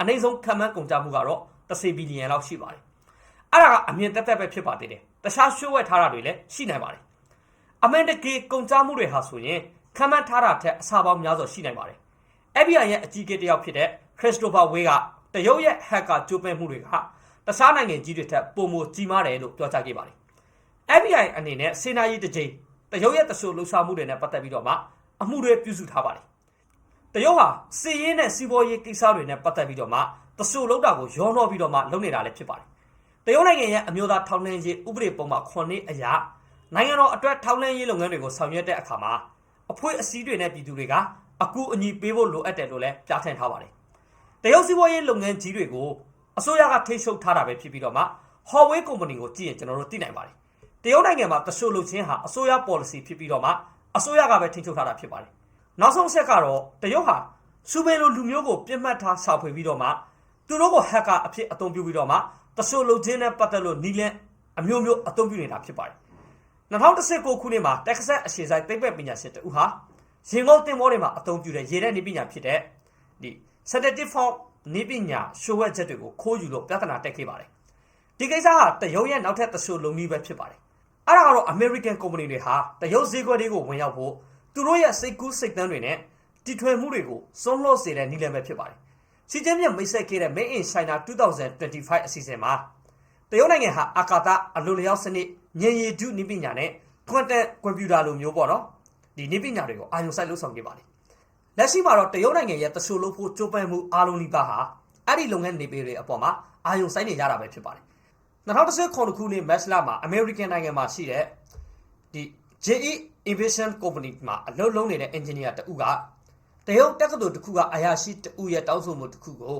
အနည်းဆုံးခံမှန်းကုန်ကြမှုကတော့10ဘီလီယံလောက်ရှိပါတယ်။အဲ့ဒါကအမြင်တက်တက်ပဲဖြစ်ပါသေးတယ်။တခြားရှိုးဝဲထားတာတွေလည်းရှိနိုင်ပါတယ်။အမှန်တကယ်ကုန်ကြမှုတွေဟာဆိုရင်ခံမှန်းထားတာထက်အဆပေါင်းများစွာရှိနိုင်ပါတယ်။ FBI ရဲ့အကြီးအကဲတစ်ယောက်ဖြစ်တဲ့ Christopher Wray ကတရုတ်ရဲ့ hacker ကျိုးပဲမှုတွေက တခြားနိုင်ငံကြီးတွေထက်ပိုမိုကြီးမားတယ်လို့ပြောကြားခဲ့ပါတယ်။ FBI အနေနဲ့စေနာကြီးတစ်ကြိမ်တရုတ်ရဲ့တဆူလှုပ်ရှားမှုတွေနဲ့ပတ်သက်ပြီးတော့မှအမှုတွေပြုစုထားပါတယ်။တရုတ်ဟာစီးရေးနဲ့စီးပွားရေးကိစ္စတွေနဲ့ပတ်သက်ပြီးတော့မှတဆူလှုပ်တာကိုရောနှောပြီးတော့မှလုပ်နေတာလည်းဖြစ်ပါတယ်။တရုတ်နိုင်ငံရဲ့အမျိုးသားထောက်လှမ်းရေးဥပဒေပုံမှ9အရာနိုင်ငံတော်အတွက်ထောက်လှမ်းရေးလုပ်ငန်းတွေကိုဆောင်ရွက်တဲ့အခါမှာအဖွဲအစည်းတွေနဲ့ပြည်သူတွေကအကူအညီပေးဖို့လိုအပ်တယ်လို့လည်းပြဋ္ဌာန်းထားပါတယ်။တရုတ်စီးပွားရေးလုပ်ငန်းကြီးတွေကို အစိုးရကထိရှုပ်ထားတာပဲဖြစ်ပြီးတော့မှ Huawei ကုမ္ပဏီကိုကြည့်ရင်ကျွန်တော်တို့သိနိုင်ပါတယ်။တရုတ်နိုင်ငံမှာတရှုပ်လုပ်ခြင်းဟာအစိုးရ policy ဖြစ်ပြီးတော့မှအစိုးရကပဲထိချုပ်ထားတာဖြစ်ပါတယ်။နောက်ဆုံးဆက်ကတော့တရုတ်ဟာစူပယ်လိုလူမျိုးကိုပြစ်မှတ်ထားရှာဖွေပြီးတော့မှသူတို့ကို hacker အဖြစ်အသုံးပြုပြီးတော့မှတရှုပ်လုပ်ခြင်းနဲ့ပတ်သက်လို့နီးလန်းအမျိုးမျိုးအသုံးပြုနေတာဖြစ်ပါတယ်။2019ခုနှစ်မှာတက္ကဆက်အရှေ့ဆိုင်သိပ္ပံပညာရှင်တဦးဟာရင်ကုန်တင်မောတွေမှာအသုံးပြုတဲ့ရေတဲ့နေပညာဖြစ်တဲ့ဒီ synthetic form နေပညာရှိုးဝက်ချက်တွေကိုခိုးယူလို့ပြဿနာတက်ခဲ့ပါတယ်။ဒီကိစ္စဟာတရုတ်ရဲ့နောက်ထပ်တရှုပ်လုံးကြီးပဲဖြစ်ပါတယ်။အဲ့ဒါကတော့ American company တွေဟာတရုတ်ဈေးကွက်တွေကိုဝင်ရောက်ဖို့သူတို့ရဲ့စိတ်ကူးစိတ်တမ်းတွေနဲ့တီထွင်မှုတွေကိုစွန့်လွတ်စေတဲ့နည်းလမ်းပဲဖြစ်ပါတယ်။စီကျင်းမြတ်မိတ်ဆက်ခဲ့တဲ့ Made in China 2025အစီအစဉ်မှာတရုတ်နိုင်ငံဟာအာကာသအလိုလျောက်စနစ်ညင်ရည်ဒုနည်းပညာနဲ့ quantum computer လိုမျိုးပေါ့နော်ဒီနည်းပညာတွေကိုအာရုံစိုက်လုပ်ဆောင်ခဲ့ပါတယ် လက်ရှိမှာတော့တရုတ်နိုင်ငံရဲ့တဆူလို့ဖို့ကြိုးပမ်းမှုအားလုံးဒီပါဟာအဲ့ဒီလုပ်ငန်းနေပေတွေအပေါ်မှာအာရုံစိုက်နေကြတာပဲဖြစ်ပါတယ်2019ခုနှစ်မတ်လမှာ American နိုင်ငံမှာရှိတဲ့ဒီ JE Innovation Company မှာအလုပ်လုပ်နေတဲ့ engineer တဦးကတရုတ်တက္ကသိုလ်တစ်ခုကအရာရှိတဦးရဲ့တောင်းဆိုမှုတစ်ခုကို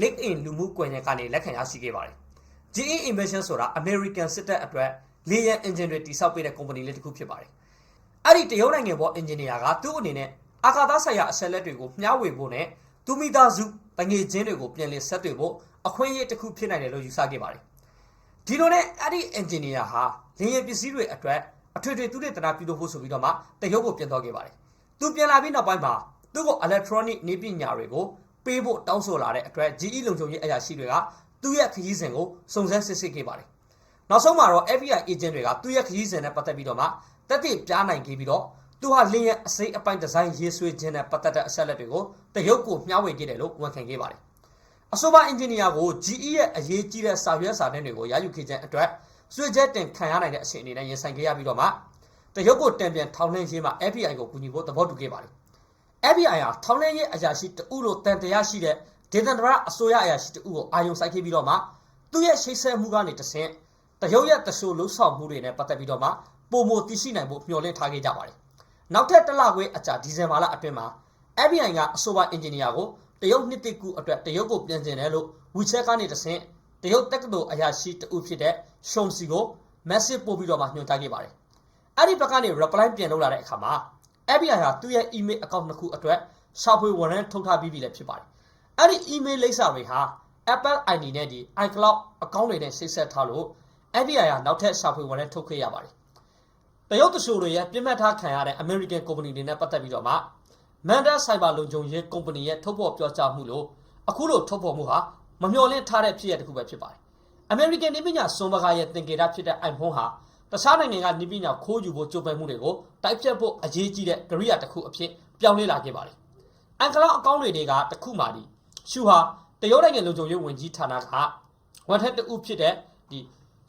LinkedIn လူမှုကွန်ရက်ကနေလက်ခံရရှိခဲ့ပါတယ် GE Innovation ဆိုတာ American စစ်တပ်အတွက်လေယာဉ် engine တွေတိစောက်ပေးတဲ့ company လေးတစ်ခုဖြစ်ပါတယ်အဲ့ဒီတရုတ်နိုင်ငံပေါ် engineer ကသူ့အနေနဲ့ အာကာသဆိုင်ရာအချက်လက်တွေကိုမျှဝေဖို့နဲ့သူမိသားစုတငယ်ချင်းတွေကိုပြန်လည်ဆက်သွယ်ဖို့အခွင့်အရေးတစ်ခုဖြစ်နိုင်တယ်လို့ယူဆခဲ့ပါတယ်ဒီလိုနဲ့အဲ့ဒီ engineer ဟာလေယာဉ်ပစ္စည်းတွေအတွက်အထွေထွေသူတွေတနာပြုလုပ်ဖို့ဆိုပြီးတော့မှတရုတ်ကိုပြန်သွားခဲ့ပါတယ်သူပြန်လာပြီးနောက်ပိုင်းမှာသူ့ကို electronic နေပညာတွေကိုပေးဖို့တောင်းဆိုလာတဲ့အတွက် GE လုံခြုံရေးအရာရှိတွေကသူ့ရဲ့ခရီးစဉ်ကိုစုံစမ်းစစ်ဆေးခဲ့ပါတယ်နောက်ဆုံးမှာတော့ FBI agent တွေကသူ့ရဲ့ခရီးစဉ်နဲ့ပတ်သက်ပြီးတော့မှတက်တိပြားနိုင်ခဲ့ပြီးတော့ သူဟာလင်းရဲ့အစိမ်းအပိုင်းဒီဇိုင်းရေးဆွဲခြင်းနဲ့ပတ်သက်တဲ့အချက်လက်တွေကိုတရုတ်ကိုမျှဝေခဲ့တယ်လို့ဝန်ခံခဲ့ပါတယ်။အဆိုပါအင်ဂျင်နီယာကို GE ရဲ့အရေးကြီးတဲ့စာရွက်စာတမ်းတွေကိုရယူခဲ့ခြင်းအတွက်စွဲချက်တင်ခံရနိုင်တဲ့အချိန်အနေနဲ့ရင်ဆိုင်ခဲ့ရပြီးတော့မှတရုတ်ကိုတံပြန်ထောင်လှမ်းရေးမှာ FBI ကိုကူညီဖို့သဘောတူခဲ့ပါတယ်။ FBI ဟာထောင်လှမ်းရေးအရာရှိတဦးလိုတန်တရားရှိတဲ့ဒေသန္တရအစိုးရအရာရှိတဦးကိုအာရုံစိုက်ခဲ့ပြီးတော့မှသူ့ရဲ့ရှိတ်ဆက်မှုကနေတဆင့်တရုတ်ရဲ့တရှို့လှုပ်ဆောင်မှုတွေနဲ့ပတ်သက်ပြီးတော့မှပုံမသိရှိနိုင်ဖို့မျှော်လင့်ထားခဲ့ကြပါတယ်။ နောက်ထပ်တစ်လခွဲအကြာဒီဇင်ဘာလအတွင်းမှာ FBI ကအဆိုပါအင်ဂျင်နီယာကိုတရုတ်နှစ်သိကူအတွက်တရုတ်ကိုပြန်ကျင်တယ်လို့ WeChat ကနေတဆင့်တရုတ်တက္ကသိုလ်အရာရှိတဦးဖြစ်တဲ့ Shom Si ကို message ပို့ပြီးတော့မှညွှန်ကြားခဲ့ပါတယ်။အဲ့ဒီဘက်ကနေ reply ပြန်လုပ်လာတဲ့အခါမှာ FBI ဟာသူ့ရဲ့ email account နှစ်ခုအတွက် software warrant ထုတ်ထားပြီးပြီလည်းဖြစ်ပါတယ်။အဲ့ဒီ email လိပ်စာတွေဟာ Apple ID နဲ့ဒီ iCloud အကောင့်တွေနဲ့ချိတ်ဆက်ထားလို့ FBI ကနောက်ထပ်ရှာဖွေဝင်နဲ့ထုတ်ခဲ့ရပါတယ် တရုတ်တရှိုတွေရဲ့ပြစ်မှတ်ထားခံရတဲ့ American company တွေနဲ့ပတ်သက်ပြီးတော့မှ Manda Cyber လုံခြုံရေး company ရဲ့ထုတ်ဖော်ပြောကြားမှုလို့အခုလိုထုတ်ဖော်မှုဟာမမျှော်လင့်ထားတဲ့ဖြစ်ရပ်တစ်ခုပဲဖြစ်ပါတယ် American နေပညာစွန်ပကာရဲ့သင်္ကေတဖြစ်တဲ့ iPhone ဟာတခြားနိုင်ငံကနေပညာခိုးယူဖို့ကြိုးပမ်းမှုတွေကိုတိုက်ဖြတ်ဖို့အရေးကြီးတဲ့ကရိယာတစ်ခုအဖြစ်ပြောင်းလဲလာခဲ့ပါတယ်။ iCloud အကောင့်တွေတွေကတစ်ခုမှဒီရှူဟာတရုတ်နိုင်ငံလုံခြုံရေးဝန်ကြီးဌာနကဝန်ထမ်းတဦးဖြစ်တဲ့ဒီ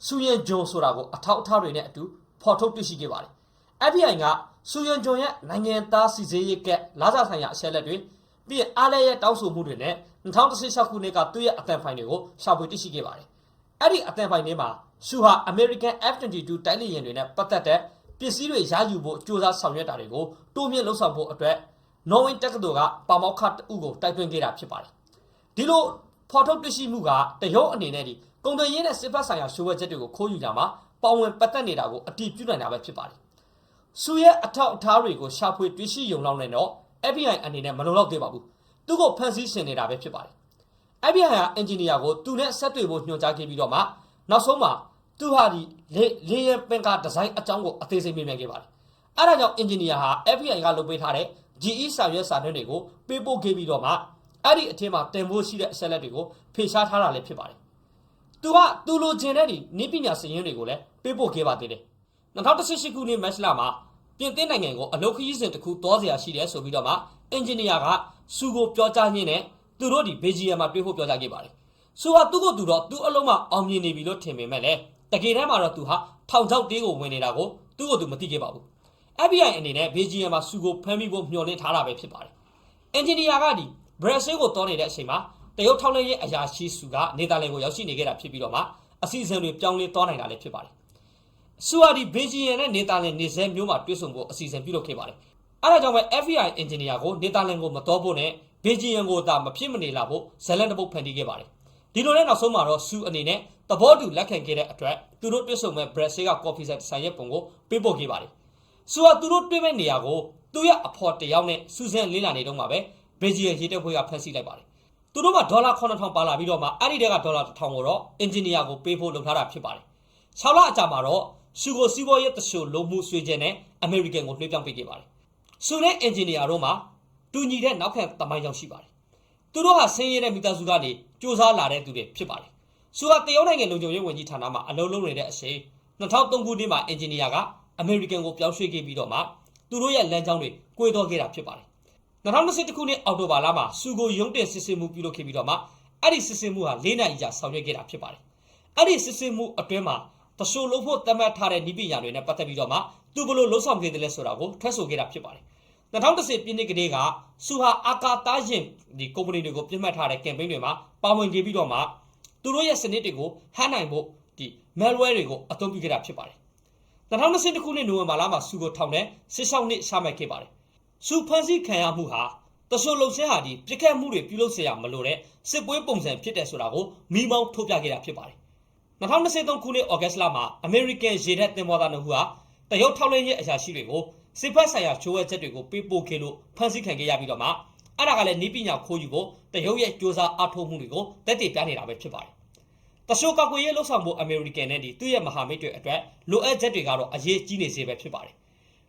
စူယန်ဂျွန်ဆိုတာကိုအထောက်အထားတွေနဲ့အတူ ဖော်ထုတ်တွေ့ရှိခဲ့ပါတယ်။ FBI ကစူယန်ဂျွန်ရဲ့နိုင်ငံသားစီစေးရေးကလာစာဆိုင်ရာအချက်အလက်တွေပြီးရင်အားလည်းရဲ့တောင်းဆိုမှုတွေနဲ့2016ခုနှစ်ကသူ့ရဲ့အတန်ဖိုင်တွေကိုရှာဖွေတွေ့ရှိခဲ့ပါတယ်။အဲ့ဒီအတန်ဖိုင်ထဲမှာရှူဟာ American F22 တိုက်လေယာဉ်တွေနဲ့ပတ်သက်တဲ့ပစ္စည်းတွေရယူဖို့စ조사ဆောင်ရွက်တာတွေကိုတိုးမြင့်လှုပ်ဆောင်ဖို့အတွက်နော်ဝင်းတက္ကသိုလ်ကပါမောက္ခတအုပ်ကိုတိုက်တွန်းခဲ့တာဖြစ်ပါတယ်။ဒီလိုဖော်ထုတ်တွေ့ရှိမှုကတရုတ်အနေနဲ့ဒီကုန်သွယ်ရေးနဲ့စစ်ဖက်ဆိုင်ရာရှိုးဝဲချက်တွေကိုခိုးယူကြမှာ ပါဝင်ပတ်သက်နေတာကိုအတိပြုနိုင်တာပဲဖြစ်ပါတယ်။စူရဲ့အထောက်အထားတွေကိုရှာဖွေတွေ့ရှိရုံလောက်နဲ့တော့ FBI အနေနဲ့မလုံလောက်သေးပါဘူး။သူ့ကိုဖန်ဆီးရှင်နေတာပဲဖြစ်ပါတယ်။ FBI ကအင်ဂျင်နီယာကိုသူနဲ့ဆက်တွေ့ဖို့ညွှန်ကြားခဲ့ပြီးတော့မှနောက်ဆုံးမှာသူဟာဒီလေလေယာဉ်ပင်ကဒီဇိုင်းအကြောင်းကိုအသေးစိတ်မြင်မြန်ခဲ့ပါတယ်။အဲဒါကြောင့်အင်ဂျင်နီယာဟာ FBI ကလုပ်ပေးထားတဲ့ GE စာရွက်စာတမ်းတွေကိုပေးပို့ခဲ့ပြီးတော့မှအဲ့ဒီအထင်းမှာတင်ဖို့ရှိတဲ့အချက်လက်တွေကိုဖေရှားထားတာလည်းဖြစ်ပါတယ်။ သူကသူလိုချင်တဲ့ဒီနိပညာစည်ရင်းတွေကိုလည်းပေးပို့ခဲ့ပါသေးတယ်။2018ခုနှစ်မတ်လမှာပြင်သစ်နိုင်ငံကိုအလုပ်ခရီးစဉ်တစ်ခုတောစရာရှိတယ်ဆိုပြီးတော့မှအင်ဂျင်နီယာကစူကိုပြောကြားရင်းနဲ့သူတို့ဒီဘေဂျီယမ်မှာတွေ့ဖို့ပြောကြားခဲ့ပါတယ်။စူကသူ့ကိုသူတော့သူ့အလုံးမှာအောင်မြင်နေပြီလို့ထင်ပေမဲ့လည်းတကယ်တမ်းမှာတော့သူဟာထောင်ချောက်တေးကိုဝင်နေတာကိုသူ့ကိုသူမသိခဲ့ပါဘူး။ FBI အနေနဲ့ဘေဂျီယမ်မှာစူကိုဖမ်းမိဖို့မျှော်လင့်ထားတာပဲဖြစ်ပါတယ်။အင်ဂျင်နီယာကဒီဘရက်ဆဲကိုတောနေတဲ့အချိန်မှာ တရုတ်ထောက်လှမ်းရေးအရာရှိစုကနေတာလန်ကိုရောက်ရှိနေခဲ့တာဖြစ်ပြီးတော့မှအစီအစဉ်တွေပြောင်းလဲသွားနိုင်တာလည်းဖြစ်ပါတယ်။စူဟာဒီဘေဂျီယမ်နဲ့နေတာလန်နေဆဲမျိုးမှာတွေ့ဆုံဖို့အစီအစဉ်ပြုလုပ်ခဲ့ပါတယ်။အဲဒါကြောင့်ပဲ FBI အင်ဂျင်နီယာကိုနေတာလန်ကိုမတော်ဖို့နဲ့ဘေဂျီယမ်ကိုသာမဖြစ်မနေလာဖို့ဇလန်တပုတ်ဖန်တီးခဲ့ပါတယ်။ဒီလိုနဲ့နောက်ဆုံးမှာတော့စူအနေနဲ့သဘောတူလက်ခံခဲ့တဲ့အတွက်သူတို့တွေ့ဆုံမဲ့ဘရက်ဆေးကကော်ဖီဆိုင်ဆိုင်ရဲ့ပုံကိုပေးပို့ခဲ့ပါတယ်။ဆိုတော့သူတို့တွေ့မဲ့နေရာကိုသူ့ရဲ့အဖော်တယောက်နဲ့စူဇန်လင်းလာနေတော့မှာပဲဘေဂျီယံရေးတက်ဖွဲ့ကဖမ်းဆီးလိုက်ပါတယ်။ သူတို့ကဒေါ်လာ9000ပါလာပြီးတော့မှအဲ့ဒီတဲကဒေါ်လာ1000ကိုတော့အင်ဂျင်နီယာကိုပေးဖို့လုပ်ထားတာဖြစ်ပါတယ်။6လအကြာမှာတော့ရှူကိုစီးပွားရေးတရှို့လုံးမှုဆွေးခြင်းနဲ့အမေရိကန်ကိုလွှဲပြောင်းပေးခဲ့ပါတယ်။ဆိုတဲ့အင်ဂျင်နီယာတို့မှာတူညီတဲ့နောက်ခံတမိုင်းကြောင့်ရှိပါတယ်။သူတို့ဟာဆင်းရဲတဲ့မိသားစုကနေစူးစမ်းလာတဲ့သူတွေဖြစ်ပါတယ်။ဆိုတော့တရုတ်နိုင်ငံလုံခြုံရေးဝန်ကြီးဌာနမှာအလုပ်လုပ်နေတဲ့အချိန်2003ခုနှစ်မှာအင်ဂျင်နီယာကအမေရိကန်ကိုပြောင်းရွှေ့ခဲ့ပြီးတော့မှသူတို့ရဲ့လမ်းကြောင်းတွေ꿰တော်ခဲ့တာဖြစ်ပါတယ် 2021ခုနှစ်အောက်တိုဘာလမှာစူကိုရုံးတင်စစ်ဆေးမှုပြုလုပ်ခဲ့ပြီးတော့မှအဲ့ဒီစစ်ဆေးမှုဟာ၄နိုင်ကြာဆောင်ရွက်ခဲ့တာဖြစ်ပါတယ်အဲ့ဒီစစ်ဆေးမှုအတွင်းမှာတရှို့လို့ဖို့တတ်မှတ်ထားတဲ့ဤပညာတွေနဲ့ပတ်သက်ပြီးတော့မှသူဘလို့လှုပ်ဆောင်ခဲ့တယ်လဲဆိုတာကိုထွက်ဆိုခဲ့တာဖြစ်ပါတယ်2010ပြည့်နှစ်ကလေးကစူဟာအာကာတာရင်ဒီကုမ္ပဏီတွေကိုပြစ်မှတ်ထားတဲ့ကမ်ပိန်းတွေမှာပါဝင်ခဲ့ပြီးတော့မှသူတို့ရဲ့စနစ်တွေကိုဟန်နိုင်ဖို့ဒီ malware တွေကိုအသုံးပြုခဲ့တာဖြစ်ပါတယ်2020ခုနှစ်နိုဝင်ဘာလမှာစူကိုထောင်တဲ့16နှစ်ရှာမှတ်ခဲ့ပါတယ် စူဖန်စီခံရမှုဟာတဆိုလုံဆဲဟာဒီပြစ်ခတ်မှုတွေပြုလုပ်เสียရမလို့တဲ့စစ်ပွဲပုံစံဖြစ်တယ်ဆိုတာကိုမိမောင်းထုတ်ပြခဲ့တာဖြစ်ပါတယ်2023ခုနှစ်ဩဂတ်လမှာ American ရေတပ်တင်မောသားတို့ဟာတရုတ်ထောက်လှမ်းရေးအရာရှိတွေကိုစစ်ဖက်ဆိုင်ရာချိုးဝဲချက်တွေကိုပေးပို့ခဲ့လို့ဖန်ဆီးခံခဲ့ရပြီးတော့မှအဲ့ဒါကလည်းနီးပညာခိုးယူဖို့တရုတ်ရဲ့စ조사အထောက်မှုတွေကိုတက်တည်ပြနေတာပဲဖြစ်ပါတယ်တရှိုးကောက်ကွေးရေးလှုပ်ဆောင်မှုအမေရိကန်နဲ့ဒီသူ့ရဲ့မဟာမိတ်တွေအတွက်လိုအပ်ချက်တွေကတော့အရေးကြီးနေစေပဲဖြစ်ပါတယ်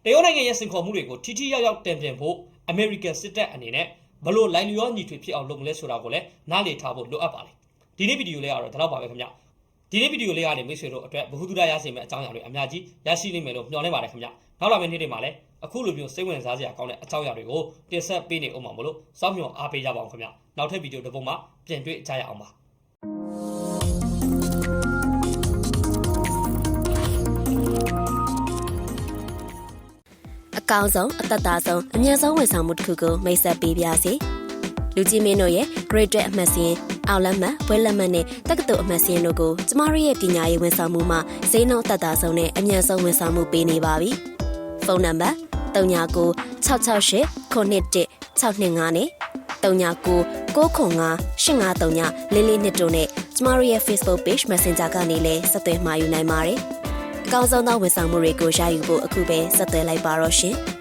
တရုတ်နိုင်ငံရဲ့စင်ခေါ်မှုတွေကိုထိထိရောက်ရောက်တန်ပြန်ဖို့အမေရိကန်စစ်တပ်အနေနဲ့ဘလို့လိုင်းလျောညီထွေဖြစ်အောင်လုပ်မလဲဆိုတာကိုလည်းနားလည်ထားဖို့လိုအပ်ပါတယ်ဒီနေ့ဗီဒီယိုလေးကတော့ဒါတော့ပါပဲခင်ဗျဒီနေ့ဗီဒီယိုလေးကနေမိတ်ဆွေတို့အတွက်ဘ ഹു တုဒရရစေမယ့်အကြောင်းအရာတွေအများကြီးရရှိနိုင်မယ်လို့မျှော်လင့်ပါတယ်ခင်ဗျနောက်လာမယ့်နေ့တွေမှာလည်းအခုလိုမျိုးစိတ်ဝင်စားစရာကောင်းတဲ့အကြောင်းအရာတွေကိုတင်ဆက်ပေးနေအောင်ပါမလို့စောင့်မျှော်အားပေးကြပါအောင်ခင်ဗျနောက်ထပ်ဗီဒီယိုတစ်ပုဒ်မှာပြန်တွေ့ကြရအောင်ပါ အကောင်ဆုံးအသက်သာဆုံးအမြတ်ဆုံးဝန်ဆောင်မှုတစ်ခုကိုမိတ်ဆက်ပေးပါစီလူကြီးမင်းတို့ရဲ့ grade အမှတ်စဉ်အောက်လက်မှတ်ဘွဲလက်မှတ်နဲ့တက္ကသိုလ်အမှတ်စဉ်တို့ကိုကျမတို့ရဲ့ပညာရေးဝန်ဆောင်မှုမှာဈေးနှုန်းအသက်သာဆုံးနဲ့အမြတ်ဆုံးဝန်ဆောင်မှုပေးနေပါပြီဖုန်းနံပါတ်39 668 91 625နဲ့39 995 853လေးလေးနှစ်တို့နဲ့ကျမတို့ရဲ့ Facebook page Messenger ကနေလည်းဆက်သွယ်မှာယူနိုင်ပါတယ်။အ ကောင်းဆုံးသောဝန်ဆောင်မှုတွေကိုရယူဖို့အခုပဲဆက်သွယ်လိုက်ပါတော့ရှင်။